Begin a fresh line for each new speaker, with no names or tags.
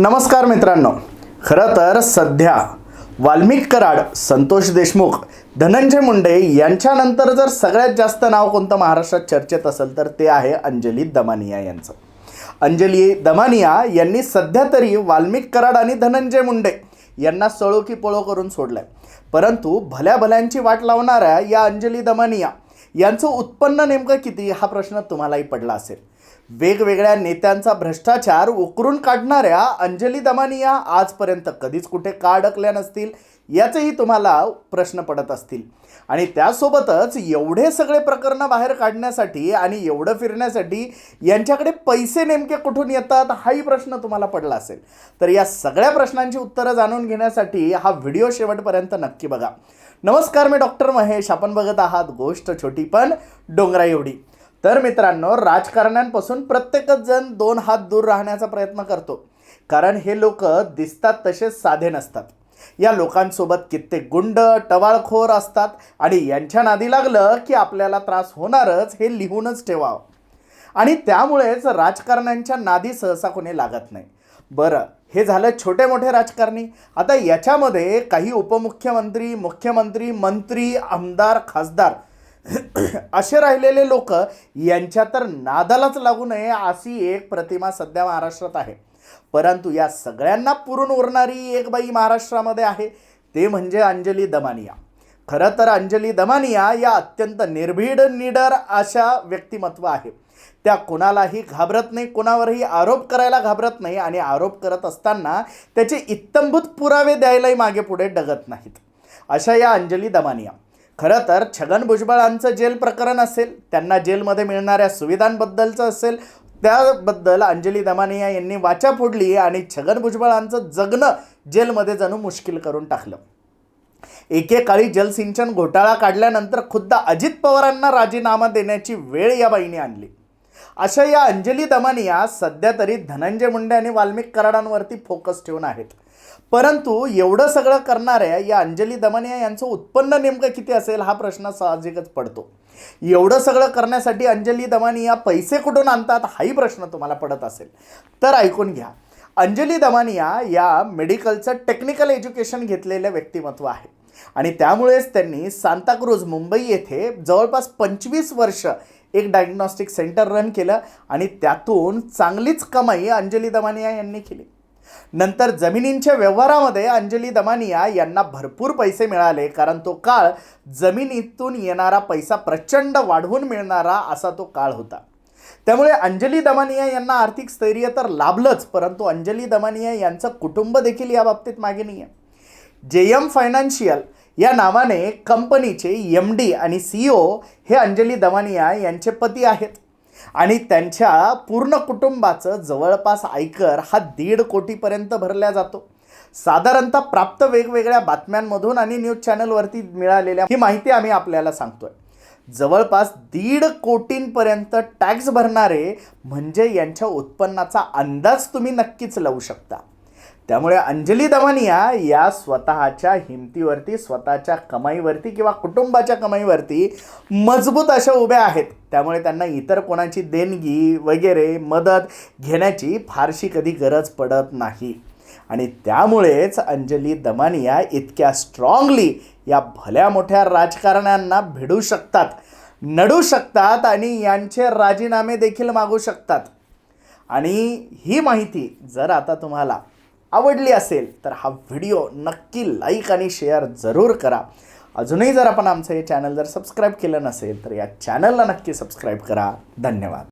नमस्कार मित्रांनो. खरं तर सध्या वाल्मिक कराड संतोष देशमुख धनंजय मुंडे यांच्यानंतर जर सगळ्यात जास्त नाव कोणतं महाराष्ट्रात चर्चेत असेल तर ते आहे अंजली दमानिया यांचं. अंजली दमानिया यांनी सध्या तरी वाल्मिक कराड आणि धनंजय मुंडे यांना सळो की पळो करून सोडलंय. परंतु भल्या भल्यांची वाट लावणाऱ्या या अंजली दमानिया यांचं उत्पन्न नेमकं किती? हा प्रश्न तुम्हालाही पडला असेल. वेगवेगळ्या नेत्यांचा भ्रष्टाचार उकरून काढणाऱ्या अंजली दमानिया आजपर्यंत कधीच कुठे का अडकल्या नसतील याचेही तुम्हाला प्रश्न पडत असतील. आणि त्यासोबतच एवढे सगळे प्रकरणं बाहेर काढण्यासाठी आणि एवढं फिरण्यासाठी यांच्याकडे पैसे नेमके कुठून येतात हाही प्रश्न तुम्हाला पडला असेल. तर या सगळ्या प्रश्नांची उत्तरं जाणून घेण्यासाठी हा व्हिडिओ शेवटपर्यंत नक्की बघा. नमस्कार मी डॉक्टर महेश. आपण बघत आहात गोष्ट छोटी पण डोंगरा एवढी तर मित्रांनो राजकारण्यांपासून प्रत्येकच जण दोन हात दूर राहण्याचा प्रयत्न करतो. कारण हे लोक दिसतात तसेच साधे नसतात. या लोकांसोबत कित्येक गुंड टवाळखोर असतात आणि यांच्या नादी लागलं की आपल्याला त्रास होणारच हे लिहूनच ठेवावं. आणि त्यामुळेच राजकारण्यांच्या नादी सहसा कोणी लागत नाही. बरं हे झालं छोटे मोठे राजकारणी. आता याच्यामध्ये काही उपमुख्यमंत्री मुख्यमंत्री मंत्री आमदार खासदार असे राहिलेले लोक यांच्या तर नादालाच लागू नये अशी एक प्रतिमा सध्या महाराष्ट्रात आहे. परंतु या सगळ्यांना पुरून उरणारी एक बाई महाराष्ट्रामध्ये आहे ते म्हणजे अंजली दमानिया. खरं तर अंजली दमानिया या अत्यंत निर्भीड निडर अशा व्यक्तिमत्व आहे. त्या कोणालाही घाबरत नाही कोणावरही आरोप करायला घाबरत नाही आणि आरोप करत असताना त्याचे इत्तंभूत पुरावे द्यायलाही मागे पुढे डगत नाहीत. अशा या अंजली दमानिया. खरं तर छगन भुजबळांचं जेल प्रकरण असेल त्यांना जेलमध्ये मिळणाऱ्या सुविधांबद्दलचं असेल त्याबद्दल अंजली दमानिया यांनी वाचा फोडली आणि छगन भुजबळांचं जगणं जेलमध्ये जणू मुश्किल करून टाकलं. एकेकाळी जलसिंचन घोटाळा काढल्यानंतर खुद्द अजित पवारांना राजीनामा देण्याची वेळ या बाईने आणली. अशा या अंजली दमानिया सध्या तरी धनंजय मुंडे आणि वाल्मिक कराडांवरती फोकस ठेवून आहेत. परंतु एवढं सगळं करणाऱ्या या अंजली दमानिया यांचं उत्पन्न नेमकं किती असेल हा प्रश्न साहजिकच पडतो. एवढं सगळं करण्यासाठी अंजली दमानिया पैसे कुठून आणतात हाही प्रश्न तुम्हाला पडत असेल. तर ऐकून घ्या. अंजली दमानिया या मेडिकलचं टेक्निकल एज्युकेशन घेतलेलं व्यक्तिमत्व आहे. आणि त्यामुळेच त्यांनी सांताक्रूज मुंबई येथे जवळपास पंचवीस वर्ष एक डायग्नॉस्टिक सेंटर रन केलं आणि त्यातून चांगलीच कमाई अंजली दमानिया यांनी केली. नंतर जमिनींच्या व्यवहारामध्ये अंजली दमानिया यांना भरपूर पैसे मिळाले कारण तो काळ जमिनीतून येणारा पैसा प्रचंड वाढवून मिळणारा असा तो काळ होता. त्यामुळे अंजली दमानिया यांना आर्थिक स्थैर्य तर लाभलंच परंतु अंजली दमानिया यांचं कुटुंब देखील या बाबतीत मागे नाही आहे जे एम फायनान्शियल या नावाने कंपनीचे एम डी आणि सी ओ हे अंजली दमानिया यांचे पती आहेत. आणि त्यांच्या पूर्ण कुटुंबाचं जवळपास आयकर हा दीड कोटीपर्यंत भरला जातो. साधारणतः प्राप्त वेगवेगळ्या बातम्यांमधून आणि न्यूज चॅनलवरती मिळालेल्या ही माहिती आम्ही आपल्याला सांगतोय. जवळपास दीड कोटींपर्यंत टॅक्स भरणारे म्हणजे यांच्या उत्पन्नाचा अंदाज तुम्ही नक्कीच लावू शकता. त्यामुळे अंजली दमानिया या स्वतःच्या हिमतीवरती स्वतःच्या कमाईवरती किंवा कुटुंबाच्या कमाईवरती मजबूत अशा उभ्या आहेत. त्यामुळे त्यांना इतर कोणाची देणगी वगैरे मदत घेण्याची फारशी कधी गरज पडत नाही. आणि त्यामुळेच अंजली दमानिया इतक्या स्ट्रॉंगली या भल्या मोठ्या राजकारण्यांना भिडू शकतात नडू शकतात आणि यांचे राजीनामे देखील मागू शकतात. आणि ही माहिती जर आता तुम्हाला आवडली असेल तर हा व्हिडिओ नक्की लाईक आणि शेअर जरूर करा. अजूनही जर आपण आमचं हे चॅनल जर सबस्क्राईब केलं नसेल तर या चॅनलला नक्की सबस्क्राईब करा. धन्यवाद.